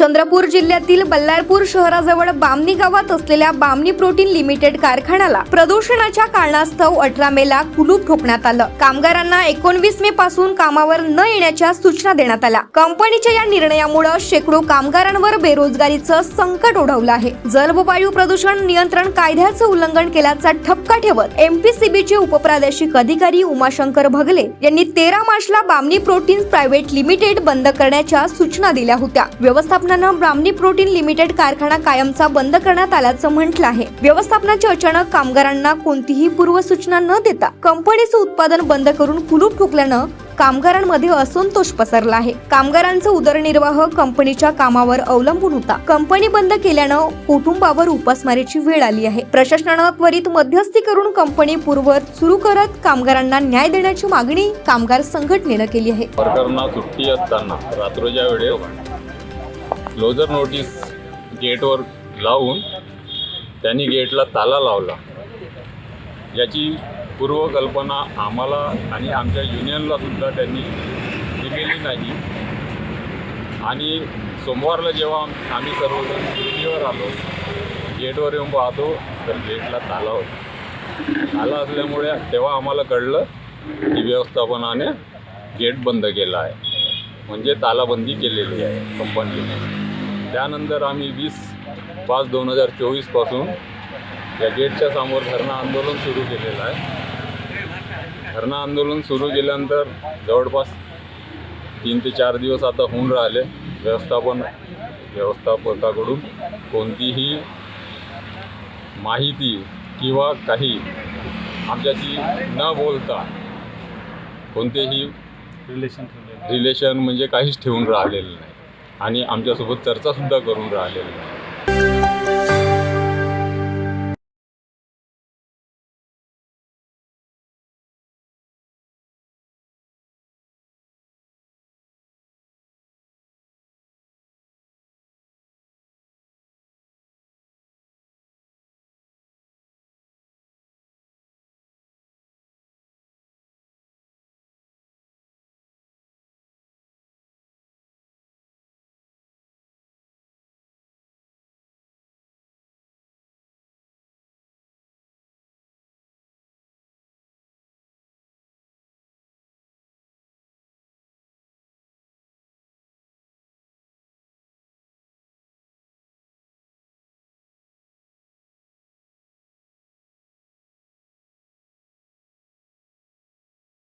चंद्रपूर जिल्ह्यातील बल्लारपूर शहराजवळ बामणी गावात असलेल्या बामणी प्रोटीन लिमिटेड कारखान्याला प्रदूषणाच्या कारणास्तव अठरा मेला कुलूप ठोकण्यात आलं. कामगारांना एकोणवीस मे पासून कामावर न येण्याच्या सूचना देण्यात आल्या. कंपनीच्या या निर्णयामुळे शेकडो कामगारांवर बेरोजगारीचं संकट ओढवलं आहे. जल वायू प्रदूषण नियंत्रण कायद्याचं उल्लंघन केल्याचा ठपका ठेवत एमपीसीबीचे उपप्रादेशिक अधिकारी उमाशंकर भगले यांनी तेरा मार्चला बामणी प्रोटीन प्रायव्हेट लिमिटेड बंद करण्याच्या सूचना दिल्या होत्या. व्यवस्थापनानं ब्राह्मणी प्रोटीन लिमिटेड कारखाना कायमचा बंद करण्यात आल्याचं म्हटलं आहे. व्यवस्थापनाचे अचानक कामगारांना कोणतीही पूर्वसूचना न देता कंपनीचं उत्पादन बंद करून कुलूप ठोकल्यानं कामगारांमध्ये असंतोष पसरला आहे. कामगारांचा उदरनिर्वाह कंपनीच्या कामावर अवलंबून होता. कंपनी बंद केल्यानं कुटुंबावर उपासमारीची वेळ आली आहे. प्रशासनानं त्वरित मध्यस्थी करून कंपनी पूर्वत सुरू करत कामगारांना न्याय देण्याची मागणी कामगार संघटनेनं केली आहे. सुट्टी असताना रात्रीच्या वेळेस क्लोजर नोटीस गेटवर लावून त्यांनी गेटला ताला लावला. याची पूर्वकल्पना आम्हाला आणि आमच्या युनियनला सुद्धा त्यांनी दिलेली नाही. आणि सोमवारला जेव्हा आम्ही सर्वजण ड्युटीवर आलो गेटवर येऊन पाहतो तर गेटला ताला होता. ताला असल्यामुळे तेव्हा आम्हाला कळलं की व्यवस्थापनाने गेट बंद केला आहे. म्हणजे तालाबंदी केलेली आहे कंपनीने. त्यानंतर आम्ही वीस पाच दोन हजार चोवीसपासून या गेटच्या समोर धरणं आंदोलन सुरू केलेलं आहे. धरणं आंदोलन सुरू केल्यानंतर जवळपास तीन ते चार दिवस आता होऊन राहिले. व्यवस्थापन व्यवस्थापकाकडून कोणतीही माहिती किंवा काही आमच्याशी न बोलता कोणतेही रिलेशन रिलेशन म्हणजे काहीच ठेवून राहिलेलं नाही. आणि आमच्यासोबत चर्चासुद्धा करून राहिलेली.